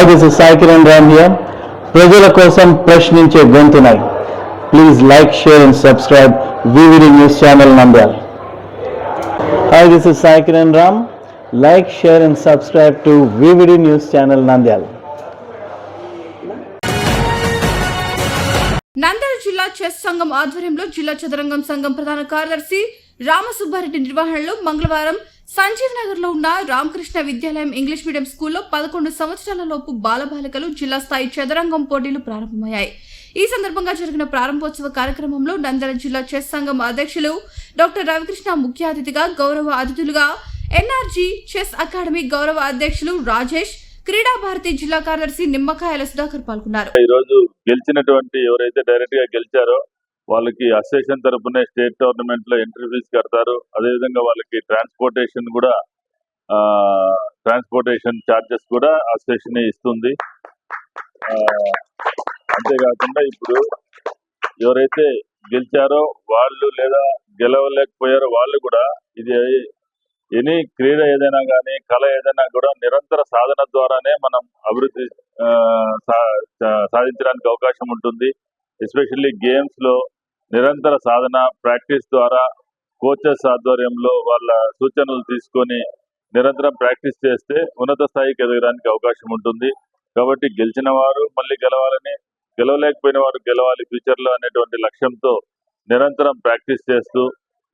Hi this is Sai Kiran Ram here ప్రజల కోసం ప్రశ్నించే గొంతునై. Please like share and subscribe VVD news channel Nandyala hi this is Sai Kiran Ram like share and subscribe to VVD news channel Nandyal Nandyala జిల్లా chess సంఘం ఆధ్వర్యంలో జిల్లా చదరంగం సంఘం ప్రధాన కార్యదర్శి రామసుబ్బారెడ్డి నిర్వహణలో మంగళవారం సంజీవ్ నగర్లో ఉన్న రామకృష్ణ విద్యాలయం ఇంగ్లీష్ మీడియం స్కూల్లో పదకొండు సంవత్సరాల లోపు బాలబాలికలు జిల్లా స్థాయి చదరంగం పోటీలు ప్రారంభమయ్యాయి. ఈ సందర్భంగా జరిగిన ప్రారంభోత్సవ కార్యక్రమంలో నంద్యాల జిల్లా చెస్ సంఘం అధ్యక్షులు డాక్టర్ రవికృష్ణ ముఖ్య అతిథిగా గౌరవ అతిథులుగా ఎన్ఆర్జీ చెస్ అకాడమీ గౌరవ అధ్యక్షులు రాజేష్ క్రీడా భారతి జిల్లా కార్యదర్శి నిమ్మకాయల సుధాకర్ పాల్గొన్నారు. ఈ రోజు గెలిచినటువంటి ఎవరైతే డైరెక్ట్గా గెలిచారో వాళ్ళకి అసోసియేషన్ తరఫునే స్టేట్ టోర్నమెంట్లో ఎంట్రీ ఫీజు కడతారు. అదేవిధంగా వాళ్ళకి ట్రాన్స్పోర్టేషన్ కూడా ట్రాన్స్పోర్టేషన్ ఛార్జెస్ కూడా అసోసియేషన్ ఇస్తుంది. ఆ, అంతేకాకుండా ఇప్పుడు ఎవరైతే గెలిచారో వాళ్ళు లేదా గెలవలేకపోయారో వాళ్ళు కూడా ఇది ఎనీ క్రీడ ఏదైనా కానీ కళ ఏదైనా కూడా నిరంతర సాధన ద్వారానే మనం అభివృద్ధి ఆ, సా- సాధించడానికి అవకాశం ఉంటుంది. ఎస్పెషల్లీ గేమ్స్లో నిరంతర సాధన ప్రాక్టీస్ ద్వారా కోచెస్ ఆధ్వర్యంలో వాళ్ళ సూచనలు తీసుకొని నిరంతరం ప్రాక్టీస్ చేస్తే ఉన్నత స్థాయికి ఎదగడానికి అవకాశం ఉంటుంది. కాబట్టి గెలిచిన వారు మళ్ళీ గెలవాలని గెలవలేకపోయిన వారు గెలవాలి ఫ్యూచర్లో అనేటువంటి లక్ష్యంతో నిరంతరం ప్రాక్టీస్ చేస్తూ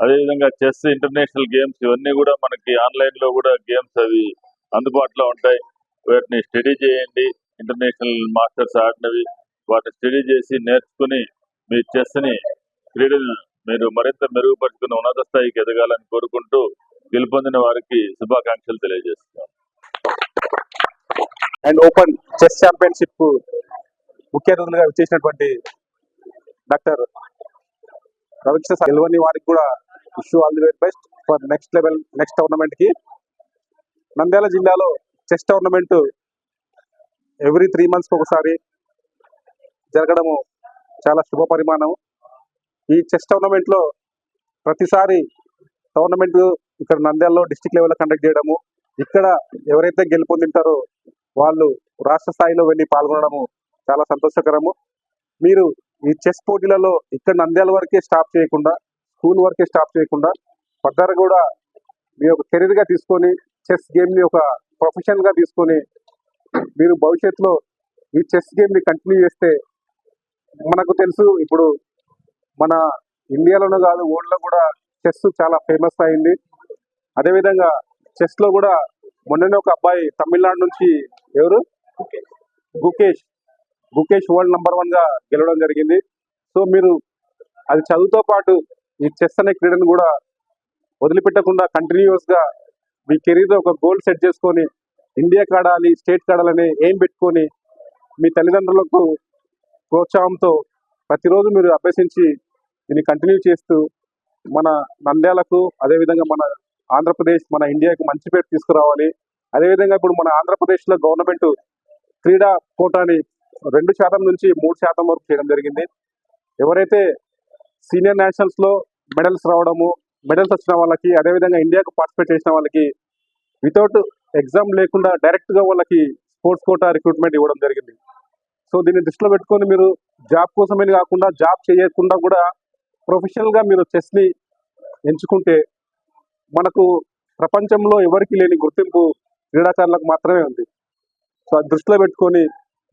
అదేవిధంగా చెస్ ఇంటర్నేషనల్ గేమ్స్ ఇవన్నీ కూడా మనకి ఆన్లైన్లో కూడా గేమ్స్ అవి అందుబాటులో ఉంటాయి. వాటిని స్టడీ చేయండి. ఇంటర్నేషనల్ మాస్టర్స్ ఆడినవి వాటిని స్టడీ చేసి నేర్చుకుని మీ చెస్ని క్రీడలు మీరు మరింత మెరుగుపరుచుకున్న ఉన్నత స్థాయికి ఎదగాలని కోరుకుంటూ గెలుపొందిన వారికి శుభాకాంక్షలు తెలియజేస్తున్నాం. అండ్ ఓపెన్ చెస్ ఛాంపియన్షిప్ ముఖ్య అతిథులుగా వచ్చేసినటువంటి డాక్టర్ రవికృష్ణ గెలవని వారికి కూడా wish you all the very best for next level next టోర్నమెంట్కి Nandyala జిల్లాలో chess tournament every three months ఒకసారి జరగడము చాలా శుభ పరిమాణం. ఈ చెస్ టోర్నమెంట్లో ప్రతిసారి టోర్నమెంట్ ఇక్కడ నంద్యాలలో డిస్టిక్ లెవెల్ కండక్ట్ చేయడము ఇక్కడ ఎవరైతే గెలుపొందింటారో వాళ్ళు రాష్ట్ర స్థాయిలో వెళ్ళి పాల్గొనడము చాలా సంతోషకరము. మీరు ఈ చెస్ పోటీలలో ఇక్కడ నంద్యాల వరకే స్టాప్ చేయకుండా స్కూల్ వరకే స్టాప్ చేయకుండా ఫర్దర్ కూడా మీ యొక్క కెరీర్గా తీసుకొని చెస్ గేమ్ని ఒక ప్రొఫెషన్గా తీసుకొని మీరు భవిష్యత్తులో ఈ చెస్ గేమ్ని కంటిన్యూ చేస్తే మనకు తెలుసు ఇప్పుడు మన ఇండియాలోనే కాదు వరల్డ్లో కూడా చెస్ చాలా ఫేమస్ అయింది. అదేవిధంగా చెస్లో కూడా మొన్ననే ఒక అబ్బాయి తమిళనాడు నుంచి ఎవరు? గుకేష్. గుకేష్ వరల్డ్ నెంబర్ వన్గా గెలవడం జరిగింది. సో మీరు అది చదువుతో పాటు ఈ చెస్ అనే క్రీడను కూడా వదిలిపెట్టకుండా కంటిన్యూస్గా మీ కెరీర్లో ఒక గోల్ సెట్ చేసుకొని ఇండియాకి ఆడాలి స్టేట్ ఆడాలని ఏం పెట్టుకొని మీ తల్లిదండ్రులకు ప్రోత్సాహంతో ప్రతిరోజు మీరు అభ్యసించి దీన్ని కంటిన్యూ చేస్తూ మన నంద్యాలకు అదేవిధంగా మన ఆంధ్రప్రదేశ్ మన ఇండియాకి మంచి పేరు తీసుకురావాలి. అదేవిధంగా ఇప్పుడు మన ఆంధ్రప్రదేశ్లో గవర్నమెంట్ క్రీడా కోటాని రెండు శాతం నుంచి మూడు శాతం వరకు చేయడం జరిగింది. ఎవరైతే సీనియర్ నేషనల్స్లో మెడల్స్ రావడము మెడల్స్ వచ్చిన వాళ్ళకి అదేవిధంగా ఇండియాకు పార్టిసిపేట్ చేసిన వాళ్ళకి వితౌట్ ఎగ్జామ్ లేకుండా డైరెక్ట్గా వాళ్ళకి స్పోర్ట్స్ కోటా రిక్రూట్మెంట్ ఇవ్వడం జరిగింది. సో దీన్ని దృష్టిలో పెట్టుకొని మీరు జాబ్ కోసమే కాకుండా జాబ్ చేయకుండా కూడా ప్రొఫెషనల్గా మీరు చెస్ని ఎంచుకుంటే మనకు ప్రపంచంలో ఎవరికి లేని గుర్తింపు క్రీడాకారులకు మాత్రమే ఉంది. సో అది దృష్టిలో పెట్టుకొని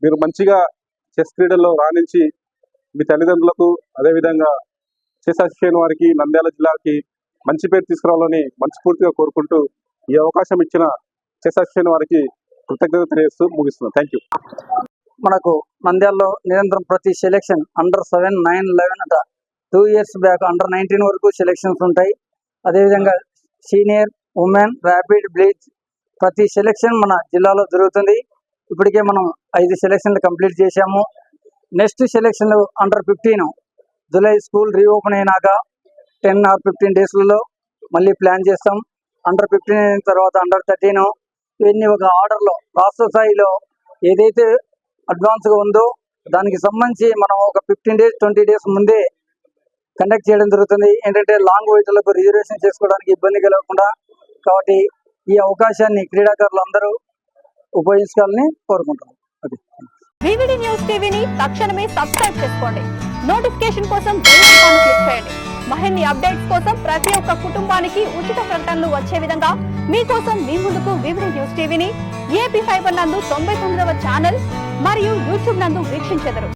మీరు మంచిగా చెస్ క్రీడల్లో రాణించి మీ తల్లిదండ్రులకు అదేవిధంగా చెస్ అసోసియేషన్ వారికి నంద్యాల జిల్లాకి మంచి పేరు తీసుకురావాలని మనస్ఫూర్తిగా కోరుకుంటూ ఈ అవకాశం ఇచ్చిన చెస్ అసోసియేషన్ వారికి కృతజ్ఞత తెలియజేస్తూ ముగిస్తున్నాను. Thank you. మనకు నంద్యాలలో నిరంతరం ప్రతి selection under seven nine eleven అట two years back under nineteen వరకు సెలెక్షన్స్ ఉంటాయి. అదేవిధంగా సీనియర్ ఉమెన్ ర్యాపిడ్ బ్లీచ్ ప్రతి సెలెక్షన్ మన జిల్లాలో జరుగుతుంది. ఇప్పటికే మనం ఐదు సెలెక్షన్లు కంప్లీట్ చేశాము. Next సెలెక్షన్లు under fifteen July school reopen అయినాక టెన్ ఆర్ ఫిఫ్టీన్ డేస్లలో మళ్ళీ ప్లాన్ చేస్తాం. అండర్ ఫిఫ్టీన్ అయిన తర్వాత అండర్ థర్టీన్ ఇవన్నీ ఒక ఆర్డర్లో రాష్ట్ర స్థాయిలో ఏదైతే అడ్వాన్స్గా ఉందో దానికి సంబంధించి మనం ఒక ఫిఫ్టీన్ డేస్ ట్వంటీ డేస్ ముందే కండక్ట్ చేయడం జరుగుతుంది. ఏంటంటే లాంగ్ వెయిట్లకు రిజర్వేషన్ చేసుకోవడానికి ఇబ్బంది కలగకుండా కాబట్టి ఈ అవకాశాన్ని క్రీడాకారులు అందరూ ఉపయోగించుకోవాలని కోరుకుంటున్నాం. వివిడి న్యూస్ టీవీని తక్షణమే సబ్స్క్రైబ్ చేసుకోండి. నోటిఫికేషన్ కోసం బెల్ ఐకాన్ క్లిక్ చేయండి. మరిన్ని అప్డేట్స్ కోసం ప్రతి ఒక్క కుటుంబానికి ఉచిత ప్రకటనలు వచ్చే విధంగా మీకోసం మీ ముందుకు వివిడి న్యూస్ టీవీని ఏపీ ఫైబర్ నందు తొంభై తొమ్మిదవ ఛానల్ మరియు యూట్యూబ్ నందు వీక్షించెదరు.